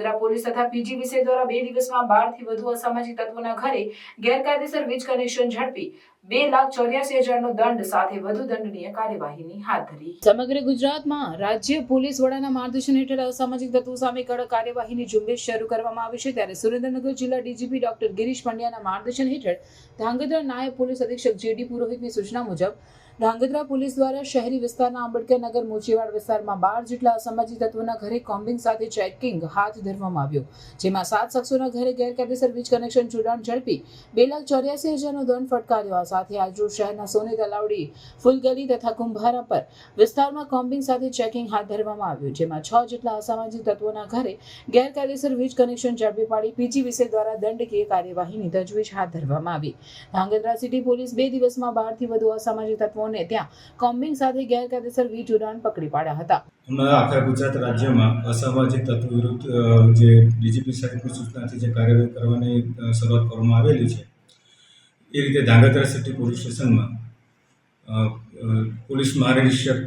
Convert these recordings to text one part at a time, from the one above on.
Dhrangadhra police તથા પીજીવીસી દ્વારા બે દિવસમાં બારથી વધુ અસામાજિક તત્વોના ઘરે ગેરકાયદેસર વીજ કનેક્શન ઝડપી બે લાખ ચોર્યાસી હજારનો દંડ સાથે વધુ દંડનીય કાર્યવાહીની હાથ ધરી. સમગ્ર ગુજરાતમાં રાજ્ય પોલીસ વડાના માર્ગદર્શન હેઠળ અસામાજિક તત્વો સામે કડક કાર્યવાહીની ઝુંબેશ શરૂ કરવામાં આવી છે. ત્યારે સુરેન્દ્રનગર જિલ્લા ડીજીપી ડોક્ટર ગિરીશ પંડ્યાના માર્ગદર્શન હેઠળ ધાંગધ્રા નાયબ પોલીસ અધિક્ષક જેડી પુરોહિતની સૂચના મુજબ ધાંગધ્રા પોલીસ દ્વારા શહેરી વિસ્તારના આંબેડકર નગર મોચીવાડ વિસ્તારમાં બાર જેટલા અસામાજિક તત્વોના ઘરે કોમ્બિંગ સાથે ચેકિંગ હાથ ધરવામાં આવ્યો. જેમાં સાત શખ્સોના ઘરે ગેરકાયદેસર વીજ કનેક્શન જોડાણ ઝડપી બે લાખ ચોર્યાસી હજારનો દંડ ફટકાર્યો. આ સાથે આજરોજ શહેરના સોની તલાવડી ફૂલગલી તથા કુંભારા પર વિસ્તારમાં કોમ્બિંગ સાથે ચેકિંગ હાથ ધરવામાં આવ્યું, જેમાં છ જેટલા અસામાજિક તત્વોના ઘરે ગેરકાયદેસર વીજ કનેક્શન ઝડપી પાડી પીજીવીસી દ્વારા દંડકીય કાર્યવાહીની તજવીજ હાથ ધરવામાં આવી. ધાંગધ્રા સિટી પોલીસ બે દિવસમાં બારથી વધુ અસામાજિક તત્વોને ત્યાં કોમ્બિંગ સાથે ગેરકાયદેસર વીજ જોડાણ પકડી પાડ્યા હતા. આખા ગુજરાત રાજ્યમાં અસામાજિક તત્વો વિરુદ્ધ જે ડીજીપી સાહેબની સૂચનાથી જે કાર્યવાહી કરવાની શરૂઆત કરવામાં આવેલી છે, એ રીતે ધાંગધ્રા સિટી પોલીસ સ્ટેશનમાં પોલીસ મહાનિરીક્ષક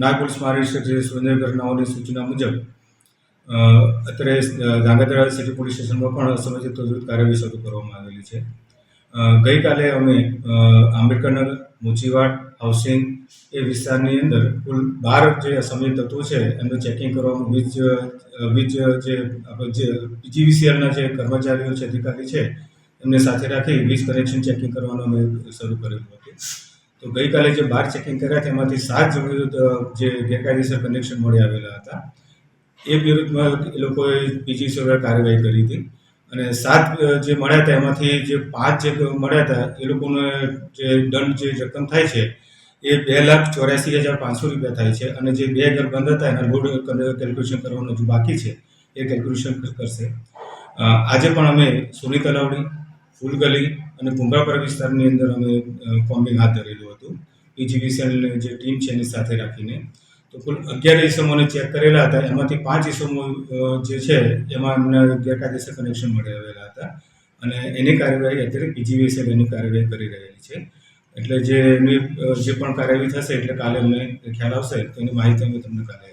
નાયબ પોલીસ મહાનિરીક્ષક જે સુરેન્દ્રનગર નાઓની સૂચના મુજબ અત્યારે ધાંગધ્રા સિટી પોલીસ સ્ટેશનમાં પણ તત્વો કાર્યવાહી શરૂ કરવામાં આવેલી છે. ગઈકાલે અમે આંબેડકરનગર મુચીવાડ હાઉસિંગ એ વિસ્તારની અંદર કુલ બાર જે અસામાજિક તત્વો છે, એમનું ચેકિંગ કરવાનું, વીજ વીજ જે જે પીજીવીસીએલના જે કર્મચારીઓ છે, અધિકારી છે, એમને સાથે રાખી વીજ કનેક્શન ચેકિંગ કરવાનું અમે શરૂ કરેલું હતું. તો ગઈકાલે જે બાર ચેકિંગ કર્યા તેમાંથી સાત જે ગેરકાયદેસર કનેક્શન મળી આવેલા હતા. એ વિરુદ્ધમાં એ લોકોએ બીજી દ્વારા કાર્યવાહી કરી હતી. અને સાત જે મળ્યા હતા, એમાંથી જે પાંચ જે મળ્યા હતા, એ લોકોને જે દંડ જે રકમ થાય છે, એ બે લાખ ચોર્યાસી હજાર પાંચસો રૂપિયા થાય છે. અને જે બે ઘર બંધ હતા, એના રોડ કેલ્ક્યુલેશન કરવાનું હજુ બાકી છે, એ કેલ્ક્યુલેશન કરશે. આજે પણ અમે સોની તલાવડી ફૂલગલી અને કુંભાપરા વિસ્તારની અંદર અમે કોમ્બિંગ હાથ ધરેલું હતું. પીજીવીસીએલની જે ટીમ છે, એની સાથે રાખીને. તો કુલ અગિયાર ઇસમોને ચેક કરેલા હતા. એમાંથી પાંચ ઇસમો જે છે, એમાં એમને ગેરકાયદેસર કનેક્શન મળી આવેલા હતા. અને એની કાર્યવાહી અત્યારે પીજીવીસીએલ એની કાર્યવાહી કરી રહેલી છે. એટલે જે એની જે પણ કાર્યવાહી થશે, એટલે કાલે અમને ખ્યાલ આવશે તો એની માહિતી અમે તમને કાલે